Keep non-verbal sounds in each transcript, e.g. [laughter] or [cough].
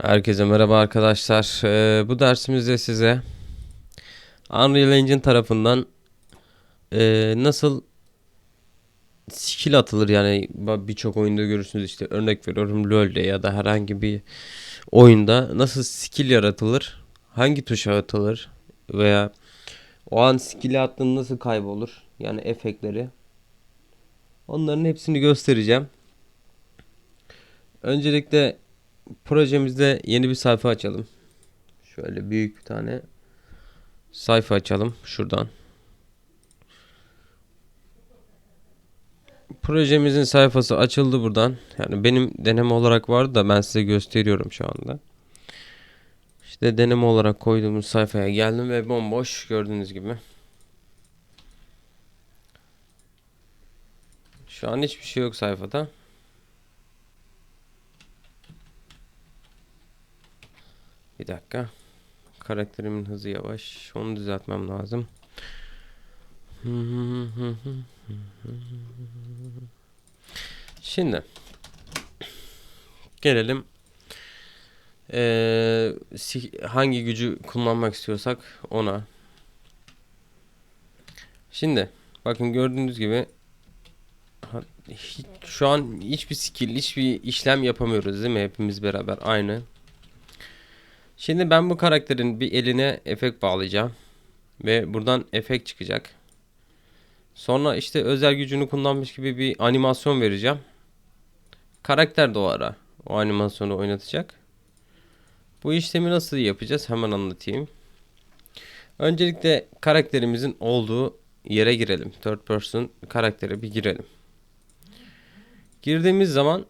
Herkese merhaba arkadaşlar. Ee, bu dersimizde size Unreal Engine tarafından e, nasıl skill atılır? Yani birçok oyunda görürsünüz işte örnek veriyorum LoL'de ya da herhangi bir oyunda nasıl skill yaratılır, hangi tuşa atılır? Veya o an skill'i attığında nasıl kaybolur? Yani efektleri. Onların hepsini göstereceğim. Öncelikle projemizde yeni bir sayfa açalım. Şöyle büyük bir tane sayfa açalım şuradan. Projemizin sayfası açıldı buradan. Yani benim deneme olarak vardı da ben size gösteriyorum şu anda. İşte deneme olarak koyduğumuz sayfaya geldim ve bomboş gördüğünüz gibi. Şu an hiçbir şey yok sayfada. Bir dakika. Karakterimin hızı yavaş. Onu düzeltmem lazım. Şimdi gelelim Ee, hangi gücü kullanmak istiyorsak ona. Şimdi bakın gördüğünüz gibi hiç- şu an hiçbir skill, hiçbir işlem yapamıyoruz değil mi? Hepimiz beraber aynı. Şimdi ben bu karakterin bir eline efekt bağlayacağım. Ve buradan efekt çıkacak. Sonra işte özel gücünü kullanmış gibi bir animasyon vereceğim. Karakter de o ara o animasyonu oynatacak. Bu işlemi nasıl yapacağız hemen anlatayım. Öncelikle karakterimizin olduğu yere girelim. Third person karaktere bir girelim. Girdiğimiz zaman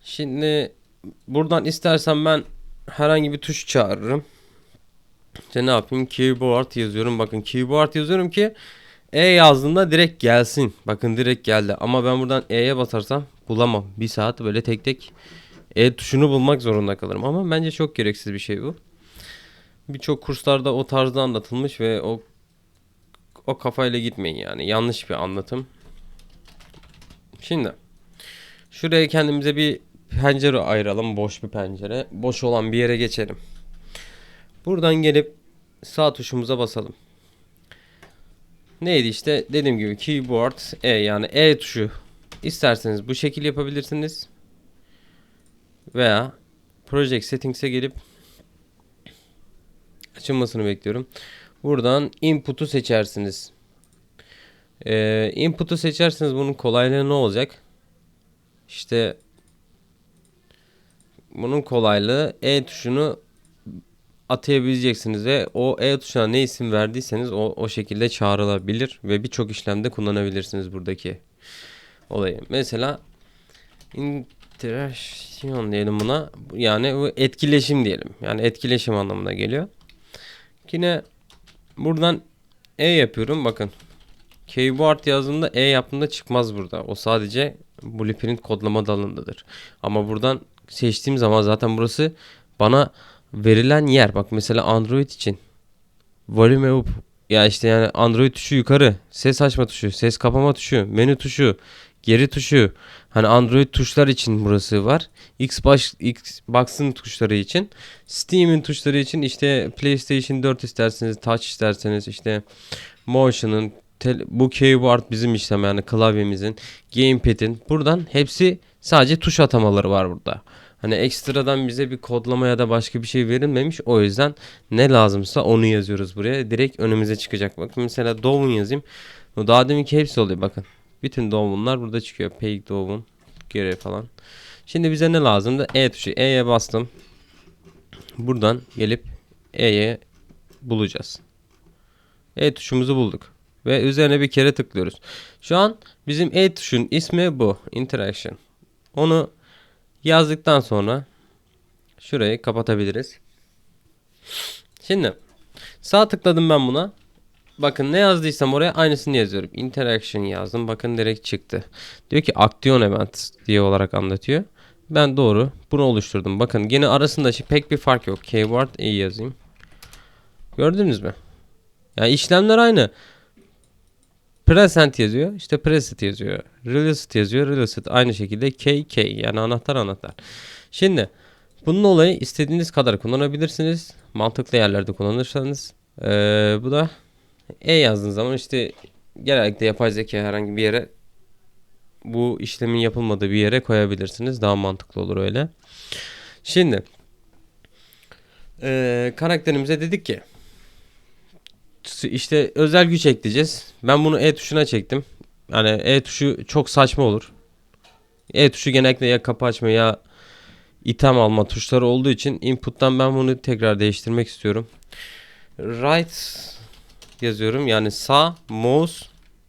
şimdi buradan istersen ben herhangi bir tuş çağırırım. İşte ne yapayım? Keyboard yazıyorum. Bakın keyboard yazıyorum ki E yazdığımda direkt gelsin. Bakın direkt geldi. Ama ben buradan E'ye basarsam bulamam. Bir saat böyle tek tek E tuşunu bulmak zorunda kalırım. Ama bence çok gereksiz bir şey bu. Birçok kurslarda o tarzda anlatılmış ve o o kafayla gitmeyin yani. Yanlış bir anlatım. Şimdi şuraya kendimize bir pencere ayıralım. Boş bir pencere. Boş olan bir yere geçelim. Buradan gelip sağ tuşumuza basalım. Neydi işte dediğim gibi keyboard E yani E tuşu. İsterseniz bu şekil yapabilirsiniz. Veya project settings'e gelip açılmasını bekliyorum. Buradan input'u seçersiniz. Ee, input'u seçerseniz bunun kolaylığı ne olacak? İşte bunun kolaylığı E tuşunu atayabileceksiniz ve o E tuşuna ne isim verdiyseniz o, o şekilde çağrılabilir ve birçok işlemde kullanabilirsiniz buradaki olayı. Mesela interaction diyelim buna. Yani bu etkileşim diyelim. Yani etkileşim anlamına geliyor. Yine buradan E yapıyorum. Bakın. Keyboard yazdığımda E yaptığımda çıkmaz burada. O sadece Blueprint kodlama dalındadır. Ama buradan seçtiğim zaman zaten burası bana verilen yer. Bak mesela Android için volume up ya işte yani Android tuşu yukarı, ses açma tuşu, ses kapama tuşu, menü tuşu, geri tuşu. Hani Android tuşlar için burası var. Xbox Xbox'ın tuşları için, Steam'in tuşları için işte PlayStation 4 isterseniz, Touch isterseniz işte Motion'ın bu keyboard bizim işlem yani klavyemizin, gamepad'in buradan hepsi sadece tuş atamaları var burada. Hani ekstradan bize bir kodlama ya da başka bir şey verilmemiş. O yüzden ne lazımsa onu yazıyoruz buraya. Direkt önümüze çıkacak. Bakın mesela Dovun yazayım. Daha deminki hepsi oluyor bakın. Bütün Dovunlar burada çıkıyor. Peg Dovun, geri falan. Şimdi bize ne lazımdı? E tuşu. E'ye bastım. Buradan gelip E'ye bulacağız. E tuşumuzu bulduk. Ve üzerine bir kere tıklıyoruz. Şu an bizim E tuşun ismi bu. Interaction. Onu yazdıktan sonra şurayı kapatabiliriz. Şimdi sağ tıkladım ben buna. Bakın ne yazdıysam oraya aynısını yazıyorum. Interaction yazdım. Bakın direkt çıktı. Diyor ki action event diye olarak anlatıyor. Ben doğru bunu oluşturdum. Bakın yine arasında şey- pek bir fark yok. Keyword E yazayım. Gördünüz mü? Yani işlemler aynı. Present yazıyor. işte preset yazıyor. Released yazıyor. Released aynı şekilde KK yani anahtar anahtar. Şimdi bunun olayı istediğiniz kadar kullanabilirsiniz. Mantıklı yerlerde kullanırsanız. Ee, bu da E yazdığınız zaman işte genellikle yapay zeka herhangi bir yere bu işlemin yapılmadığı bir yere koyabilirsiniz. Daha mantıklı olur öyle. Şimdi ee, karakterimize dedik ki işte özel güç ekleyeceğiz. Ben bunu E tuşuna çektim. Yani E tuşu çok saçma olur. E tuşu genellikle ya kapı açma ya item alma tuşları olduğu için input'tan ben bunu tekrar değiştirmek istiyorum. Right yazıyorum. Yani sağ mouse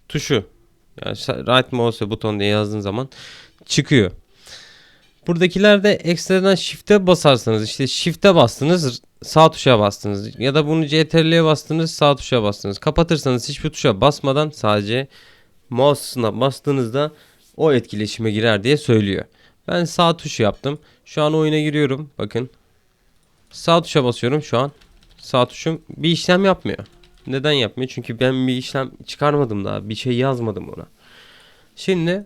tuşu. Yani right mouse buton diye yazdığın zaman çıkıyor. Buradakilerde ekstradan shift'e basarsanız işte shift'e bastınız sağ tuşa bastınız ya da bunu CTRL'ye bastınız sağ tuşa bastınız. Kapatırsanız hiçbir tuşa basmadan sadece mouse'una bastığınızda o etkileşime girer diye söylüyor. Ben sağ tuşu yaptım. Şu an oyuna giriyorum. Bakın. Sağ tuşa basıyorum şu an. Sağ tuşum bir işlem yapmıyor. Neden yapmıyor? Çünkü ben bir işlem çıkarmadım daha. Bir şey yazmadım ona. Şimdi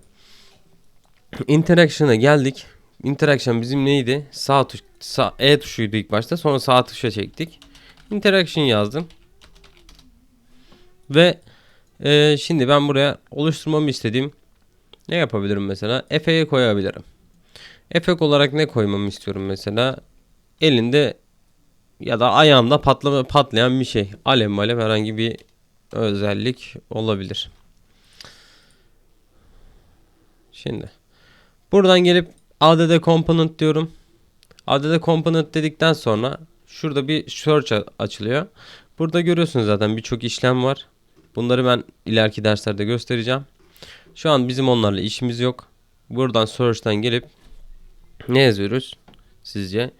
Interaction'a geldik. Interaction bizim neydi? Sağ tuş, sağ, E tuşuydu ilk başta. Sonra sağ tuşa çektik. Interaction yazdım. Ve e, şimdi ben buraya oluşturmamı istediğim ne yapabilirim mesela? Efe'ye koyabilirim. Efekt olarak ne koymamı istiyorum mesela? Elinde ya da ayağımda patlama patlayan bir şey. Alev malev herhangi bir özellik olabilir. Şimdi buradan gelip add component diyorum. Add component dedikten sonra şurada bir search açılıyor. Burada görüyorsunuz zaten birçok işlem var. Bunları ben ileriki derslerde göstereceğim. Şu an bizim onlarla işimiz yok. Buradan search'tan gelip ne yazıyoruz sizce?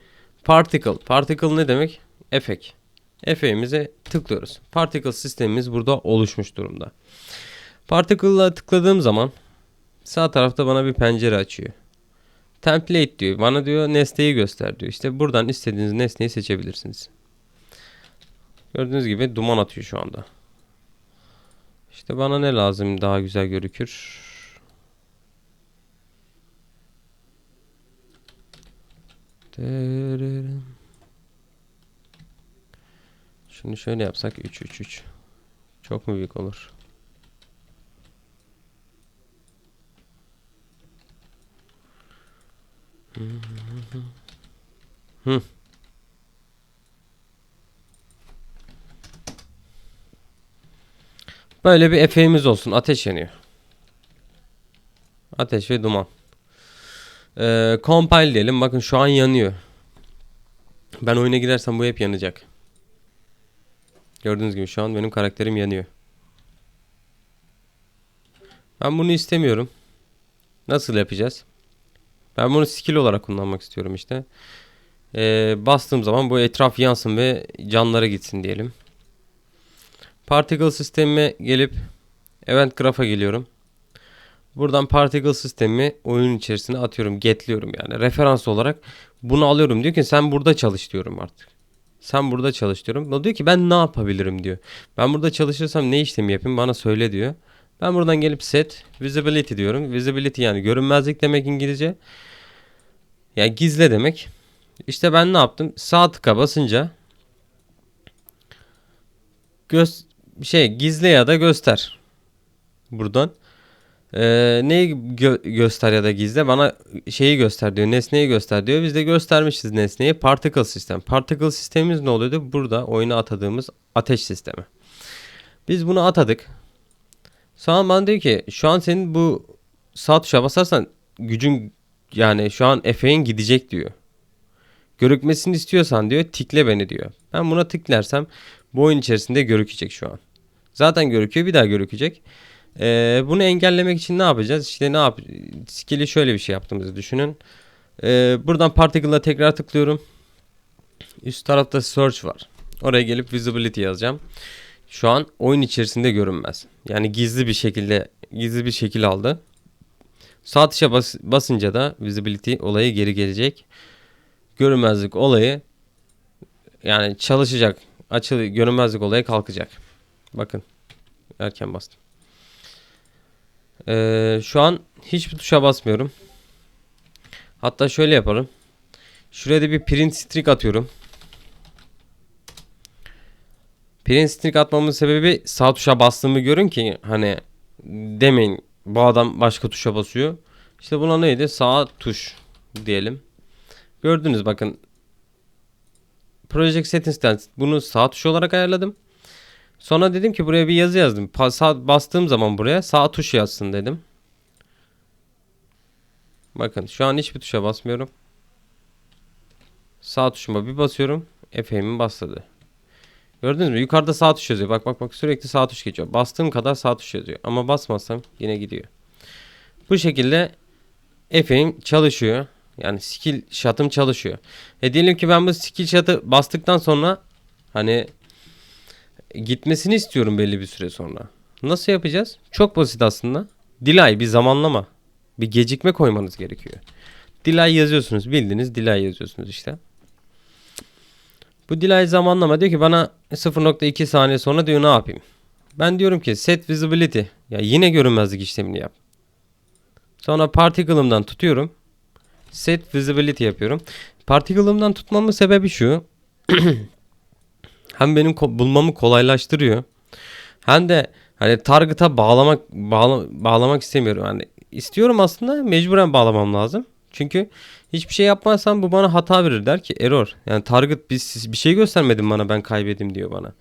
Particle. Particle ne demek? Efekt. Efeğimize tıklıyoruz. Particle sistemimiz burada oluşmuş durumda. Particle'la tıkladığım zaman sağ tarafta bana bir pencere açıyor. Template diyor. Bana diyor nesneyi göster diyor. İşte buradan istediğiniz nesneyi seçebilirsiniz. Gördüğünüz gibi duman atıyor şu anda. İşte bana ne lazım daha güzel görükür. Şunu şöyle yapsak 3 3 3. Çok mu büyük olur? Hı. Böyle bir efeğimiz olsun. Ateş yanıyor. Ateş ve duman. Ee, compile diyelim. Bakın şu an yanıyor. Ben oyuna girersem bu hep yanacak. Gördüğünüz gibi şu an benim karakterim yanıyor. Ben bunu istemiyorum. Nasıl yapacağız? Ben bunu skill olarak kullanmak istiyorum işte. Ee, bastığım zaman bu etraf yansın ve canlara gitsin diyelim. Particle sistemime gelip Event Graph'a geliyorum. Buradan particle sistemi oyun içerisine atıyorum. Getliyorum yani. Referans olarak bunu alıyorum. Diyor ki sen burada çalış diyorum artık. Sen burada çalış diyorum. O diyor ki ben ne yapabilirim diyor. Ben burada çalışırsam ne işlemi yapayım bana söyle diyor. Ben buradan gelip set visibility diyorum. Visibility yani görünmezlik demek İngilizce. Yani gizle demek. İşte ben ne yaptım? Sağ tıka basınca göz şey gizle ya da göster. Buradan. Ee, neyi gö- göster ya da gizle bana şeyi göster diyor. Nesneyi göster diyor. Biz de göstermişiz nesneyi. Particle sistem. Particle sistemimiz ne oluyordu? Burada oyuna atadığımız ateş sistemi. Biz bunu atadık. Sonra bana diyor ki şu an senin bu sağ tuşa basarsan gücün yani şu an efeğin gidecek diyor. Görükmesini istiyorsan diyor tikle beni diyor. Ben buna tıklarsam bu oyun içerisinde görükecek şu an. Zaten görüküyor bir daha görükecek. Ee, bunu engellemek için ne yapacağız? İşte ne yap? Skill'i şöyle bir şey yaptığımızı düşünün. Ee, buradan Particle'a tekrar tıklıyorum. Üst tarafta Search var. Oraya gelip Visibility yazacağım. Şu an oyun içerisinde görünmez. Yani gizli bir şekilde gizli bir şekil aldı. Sağ tuşa bas, basınca da Visibility olayı geri gelecek. Görünmezlik olayı yani çalışacak. Açılı görünmezlik olayı kalkacak. Bakın erken bastım. Ee, şu an hiçbir tuşa basmıyorum. Hatta şöyle yaparım. Şuraya da bir print streak atıyorum. Print streak atmamın sebebi sağ tuşa bastığımı görün ki hani demeyin bu adam başka tuşa basıyor. İşte buna neydi? Sağ tuş diyelim. Gördünüz bakın. Project Settings'ten bunu sağ tuş olarak ayarladım. Sonra dedim ki buraya bir yazı yazdım. Pa- bastığım zaman buraya sağ tuş yazsın dedim. Bakın şu an hiçbir tuşa basmıyorum. Sağ tuşuma bir basıyorum. Efe'min başladı. Gördünüz mü? Yukarıda sağ tuş yazıyor. Bak bak bak sürekli sağ tuş geçiyor. Bastığım kadar sağ tuş yazıyor. Ama basmazsam yine gidiyor. Bu şekilde Efe'im çalışıyor. Yani skill shot'ım çalışıyor. E diyelim ki ben bu skill shot'ı bastıktan sonra hani gitmesini istiyorum belli bir süre sonra. Nasıl yapacağız? Çok basit aslında. Delay bir zamanlama. Bir gecikme koymanız gerekiyor. Delay yazıyorsunuz. Bildiğiniz delay yazıyorsunuz işte. Bu delay zamanlama diyor ki bana 0.2 saniye sonra diyor ne yapayım? Ben diyorum ki set visibility. Ya yine görünmezlik işlemini yap. Sonra particle'ımdan tutuyorum. Set visibility yapıyorum. Particle'ımdan tutmamın sebebi şu. [clears throat] hem benim ko- bulmamı kolaylaştırıyor. Hem de hani target'a bağlamak bağla- bağlamak istemiyorum. Hani istiyorum aslında mecburen bağlamam lazım. Çünkü hiçbir şey yapmazsam bu bana hata verir der ki error. Yani target bir, bir şey göstermedin bana ben kaybedim diyor bana.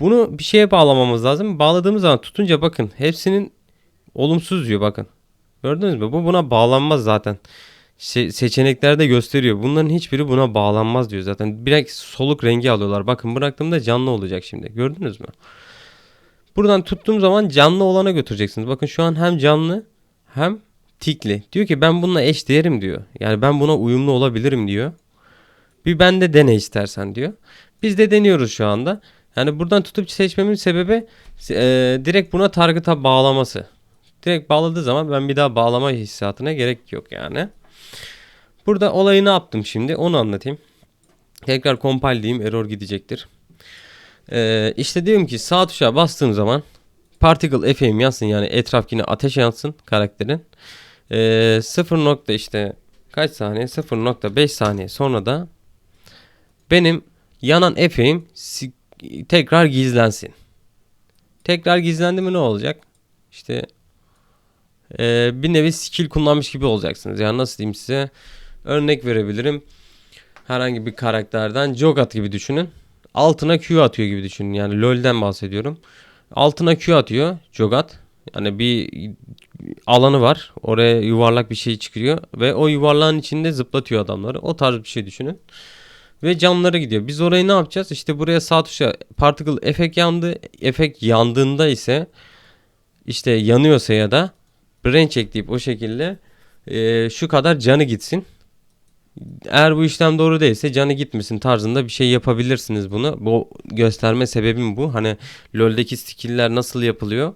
Bunu bir şeye bağlamamız lazım. Bağladığımız zaman tutunca bakın hepsinin olumsuz diyor bakın. Gördünüz mü? Bu buna bağlanmaz zaten. Se- seçeneklerde gösteriyor. Bunların hiçbiri buna bağlanmaz diyor zaten. Direkt soluk rengi alıyorlar. Bakın bıraktığımda canlı olacak şimdi. Gördünüz mü? Buradan tuttuğum zaman canlı olana götüreceksiniz. Bakın şu an hem canlı hem tikli. Diyor ki ben bununla eş değerim diyor. Yani ben buna uyumlu olabilirim diyor. Bir ben de dene istersen diyor. Biz de deniyoruz şu anda. Yani buradan tutup seçmemin sebebi e, direkt buna target'a bağlaması. Direkt bağladığı zaman ben bir daha bağlama hissiyatına gerek yok yani. Burada olayı ne yaptım şimdi onu anlatayım. Tekrar compile diyeyim error gidecektir. Ee, işte diyorum ki sağ tuşa bastığım zaman particle FM yansın yani etraf yine ateş yansın karakterin. Ee, 0 nokta işte kaç saniye 0.5 saniye sonra da benim yanan efeğim si- tekrar gizlensin. Tekrar gizlendi mi ne olacak? İşte e, bir nevi skill kullanmış gibi olacaksınız. Yani nasıl diyeyim size? Örnek verebilirim. Herhangi bir karakterden Jogat gibi düşünün. Altına Q atıyor gibi düşünün. Yani LoL'den bahsediyorum. Altına Q atıyor Jogat. Yani bir alanı var. Oraya yuvarlak bir şey çıkıyor ve o yuvarlağın içinde zıplatıyor adamları. O tarz bir şey düşünün. Ve canları gidiyor. Biz orayı ne yapacağız? İşte buraya sağ tuşa particle efekt yandı. Efekt yandığında ise işte yanıyorsa ya da branch ekleyip o şekilde e, şu kadar canı gitsin. Eğer bu işlem doğru değilse canı gitmesin tarzında bir şey yapabilirsiniz bunu. Bu gösterme sebebim bu. Hani LoL'deki skill'ler nasıl yapılıyor?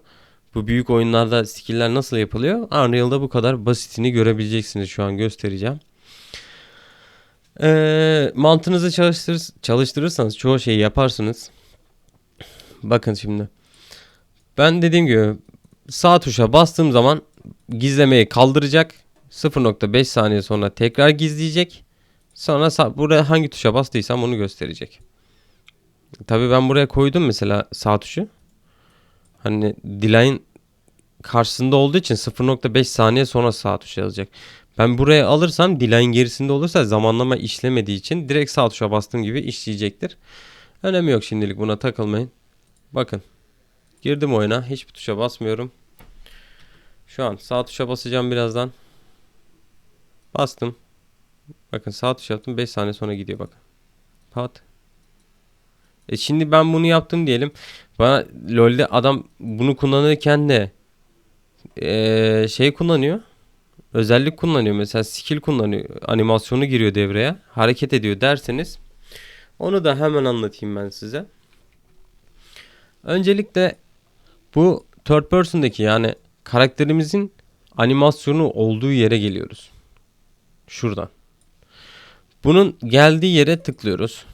Bu büyük oyunlarda skill'ler nasıl yapılıyor? Unreal'da bu kadar basitini görebileceksiniz şu an göstereceğim. Ee, mantığınızı çalıştırır, çalıştırırsanız çoğu şeyi yaparsınız. Bakın şimdi. Ben dediğim gibi sağ tuşa bastığım zaman gizlemeyi kaldıracak. 0.5 saniye sonra tekrar gizleyecek. Sonra sağ, buraya hangi tuşa bastıysam onu gösterecek. Tabii ben buraya koydum mesela sağ tuşu. Hani delay'in karşısında olduğu için 0.5 saniye sonra sağ tuşa yazacak. Ben buraya alırsam delay'in gerisinde olursa zamanlama işlemediği için direkt sağ tuşa bastığım gibi işleyecektir. Önemi yok şimdilik buna takılmayın. Bakın. Girdim oyuna. Hiçbir tuşa basmıyorum. Şu an sağ tuşa basacağım birazdan. Bastım. Bakın sağ tuş yaptım 5 saniye sonra gidiyor bakın. Pat. E şimdi ben bunu yaptım diyelim. Bana LoL'de adam bunu kullanırken de e, şey kullanıyor. Özellik kullanıyor. Mesela skill kullanıyor. Animasyonu giriyor devreye. Hareket ediyor derseniz onu da hemen anlatayım ben size. Öncelikle bu third person'daki yani karakterimizin animasyonu olduğu yere geliyoruz. Şuradan. Bunun geldiği yere tıklıyoruz.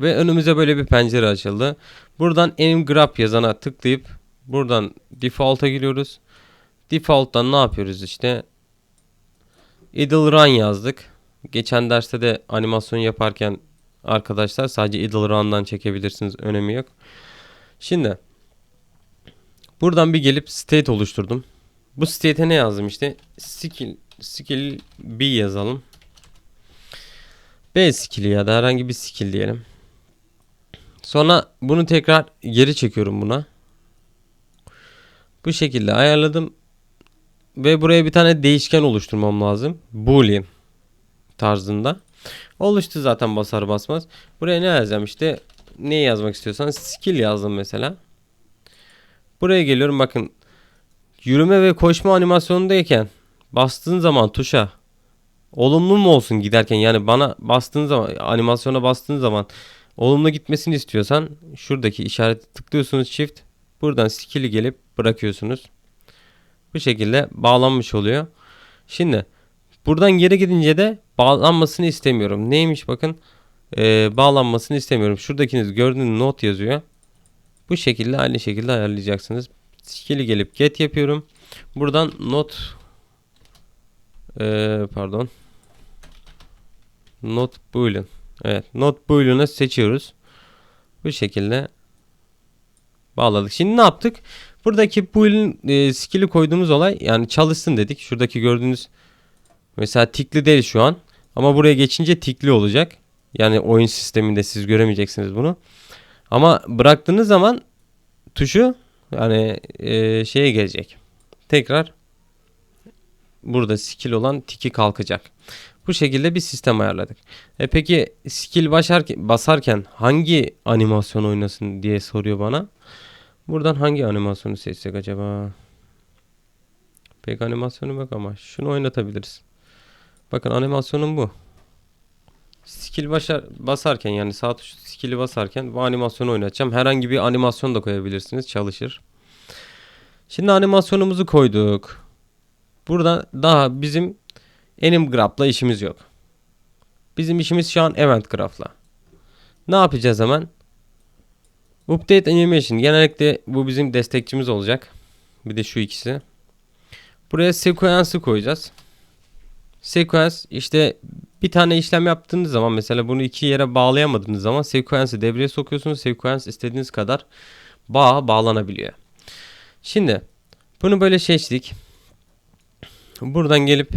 Ve önümüze böyle bir pencere açıldı. Buradan aim grab yazana tıklayıp Buradan default'a giriyoruz. Default'tan ne yapıyoruz işte? Idle run yazdık. Geçen derste de animasyon yaparken arkadaşlar sadece idle run'dan çekebilirsiniz. Önemi yok. Şimdi buradan bir gelip state oluşturdum. Bu state'e ne yazdım işte? Skill, skill B yazalım. B skill'i ya da herhangi bir skill diyelim. Sonra bunu tekrar geri çekiyorum buna. Bu şekilde ayarladım. Ve buraya bir tane değişken oluşturmam lazım. Boolean tarzında. Oluştu zaten basar basmaz. Buraya ne yazacağım işte. Ne yazmak istiyorsan skill yazdım mesela. Buraya geliyorum bakın. Yürüme ve koşma animasyonundayken bastığın zaman tuşa olumlu mu olsun giderken yani bana bastığın zaman animasyona bastığın zaman olumlu gitmesini istiyorsan şuradaki işareti tıklıyorsunuz shift buradan skill'i gelip bırakıyorsunuz. Bu şekilde bağlanmış oluyor. Şimdi buradan geri gidince de bağlanmasını istemiyorum. Neymiş bakın ee, bağlanmasını istemiyorum. Şuradakiniz gördüğünüz not yazıyor. Bu şekilde aynı şekilde ayarlayacaksınız. Skill'i gelip get yapıyorum. Buradan not ee, pardon not boolean evet not boolean'ı seçiyoruz. Bu şekilde bağladık. Şimdi ne yaptık? Buradaki boolean e, skill'i koyduğumuz olay yani çalışsın dedik. Şuradaki gördüğünüz mesela tikli değil şu an ama buraya geçince tikli olacak. Yani oyun sisteminde siz göremeyeceksiniz bunu. Ama bıraktığınız zaman tuşu yani e, şeye gelecek. Tekrar burada skill olan tiki kalkacak. Bu şekilde bir sistem ayarladık. E peki skill başarken, basarken hangi animasyon oynasın diye soruyor bana. Buradan hangi animasyonu seçsek acaba? Pek animasyonu yok ama şunu oynatabiliriz. Bakın animasyonum bu. Skill başar, basarken yani sağ tuş skill'i basarken bu animasyonu oynatacağım. Herhangi bir animasyon da koyabilirsiniz. Çalışır. Şimdi animasyonumuzu koyduk. Burada daha bizim Anim Graph'la işimiz yok. Bizim işimiz şu an Event Graph'la. Ne yapacağız hemen? Update Animation. Genellikle bu bizim destekçimiz olacak. Bir de şu ikisi. Buraya sequence'ı koyacağız. Sequence işte bir tane işlem yaptığınız zaman mesela bunu iki yere bağlayamadığınız zaman sequence'ı devreye sokuyorsunuz. Sequence istediğiniz kadar bağ bağlanabiliyor. Şimdi bunu böyle seçtik. Buradan gelip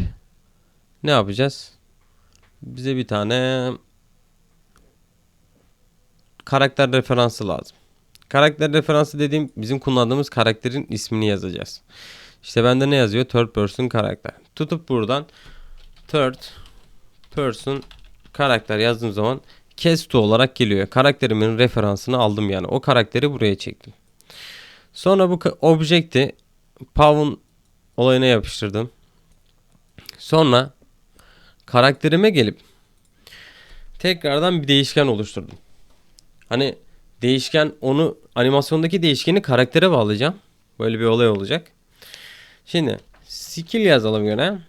ne yapacağız? Bize bir tane karakter referansı lazım. Karakter referansı dediğim bizim kullandığımız karakterin ismini yazacağız. İşte bende ne yazıyor? Third person karakter. Tutup buradan third person karakter yazdığım zaman cast olarak geliyor. Karakterimin referansını aldım yani. O karakteri buraya çektim. Sonra bu objekti Pav'un olayına yapıştırdım. Sonra karakterime gelip tekrardan bir değişken oluşturdum. Hani değişken onu animasyondaki değişkeni karaktere bağlayacağım. Böyle bir olay olacak. Şimdi skill yazalım gene.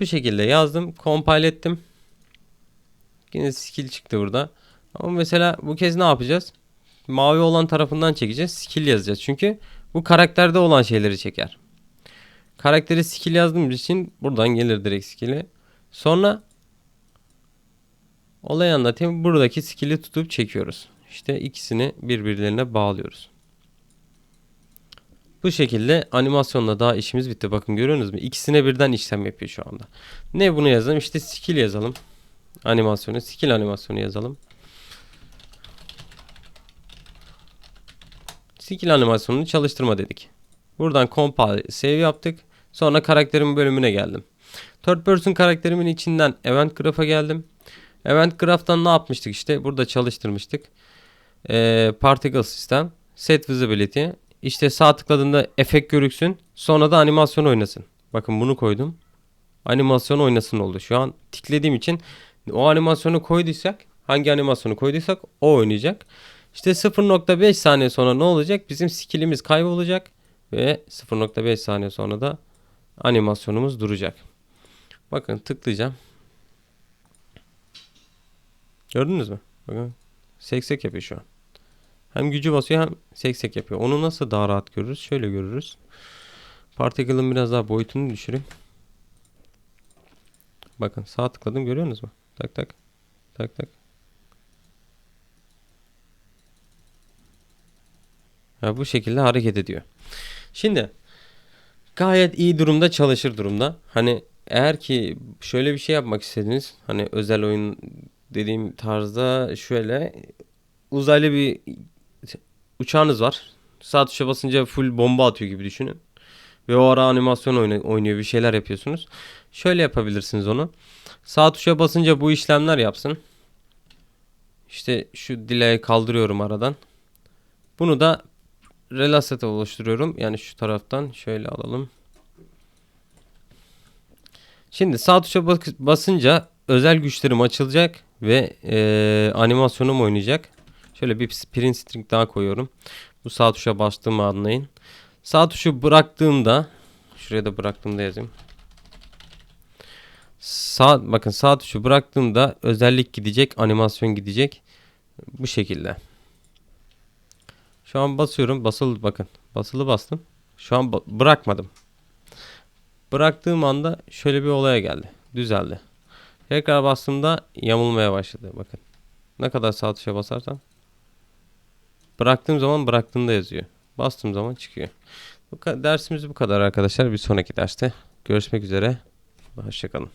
Bu şekilde yazdım. Compile ettim. Yine skill çıktı burada. Ama mesela bu kez ne yapacağız? Mavi olan tarafından çekeceğiz. Skill yazacağız. Çünkü bu karakterde olan şeyleri çeker. Karakteri skill yazdığım için buradan gelir direkt skill'i. Sonra olay anlatayım. Buradaki skill'i tutup çekiyoruz. İşte ikisini birbirlerine bağlıyoruz. Bu şekilde animasyonla daha işimiz bitti. Bakın görüyorsunuz mu? İkisine birden işlem yapıyor şu anda. Ne bunu yazalım? İşte skill yazalım. Animasyonu, skill animasyonu yazalım. Skill animasyonunu çalıştırma dedik. Buradan compile save yaptık. Sonra karakterimin bölümüne geldim. Third person karakterimin içinden event graph'a geldim. Event graph'tan ne yapmıştık işte? Burada çalıştırmıştık. Ee, particle system, set visibility. İşte sağ tıkladığında efekt görüksün. Sonra da animasyon oynasın. Bakın bunu koydum. Animasyon oynasın oldu. Şu an tiklediğim için o animasyonu koyduysak hangi animasyonu koyduysak o oynayacak. İşte 0.5 saniye sonra ne olacak? Bizim skillimiz kaybolacak ve 0.5 saniye sonra da animasyonumuz duracak. Bakın tıklayacağım. Gördünüz mü? Bakın seksek yapıyor şu an. Hem gücü basıyor hem seksek yapıyor. Onu nasıl daha rahat görürüz? Şöyle görürüz. Particle'ın biraz daha boyutunu düşüreyim. Bakın sağ tıkladım görüyorsunuz mu? Tak tak. Tak tak. Ha, bu şekilde hareket ediyor. Şimdi gayet iyi durumda çalışır durumda. Hani eğer ki şöyle bir şey yapmak istediniz. Hani özel oyun dediğim tarzda şöyle uzaylı bir uçağınız var. Sağ tuşa basınca full bomba atıyor gibi düşünün. Ve o ara animasyon oynuyor bir şeyler yapıyorsunuz. Şöyle yapabilirsiniz onu. Sağ tuşa basınca bu işlemler yapsın. İşte şu delay'i kaldırıyorum aradan. Bunu da relasete oluşturuyorum. Yani şu taraftan şöyle alalım. Şimdi sağ tuşa basınca özel güçlerim açılacak ve eee, animasyonum oynayacak. Şöyle bir print string daha koyuyorum. Bu sağ tuşa bastığımı anlayın. Sağ tuşu bıraktığımda şuraya da bıraktığımda yazayım. Sağ bakın sağ tuşu bıraktığımda özellik gidecek, animasyon gidecek. Bu şekilde. Şu an basıyorum. Basılı bakın. Basılı bastım. Şu an bırakmadım. Bıraktığım anda şöyle bir olaya geldi. Düzeldi. Tekrar bastığımda yamulmaya başladı. Bakın. Ne kadar sağ tuşa basarsam bıraktığım zaman bıraktığında yazıyor. Bastığım zaman çıkıyor. Bu dersimiz bu kadar arkadaşlar. Bir sonraki derste görüşmek üzere. Hoşçakalın.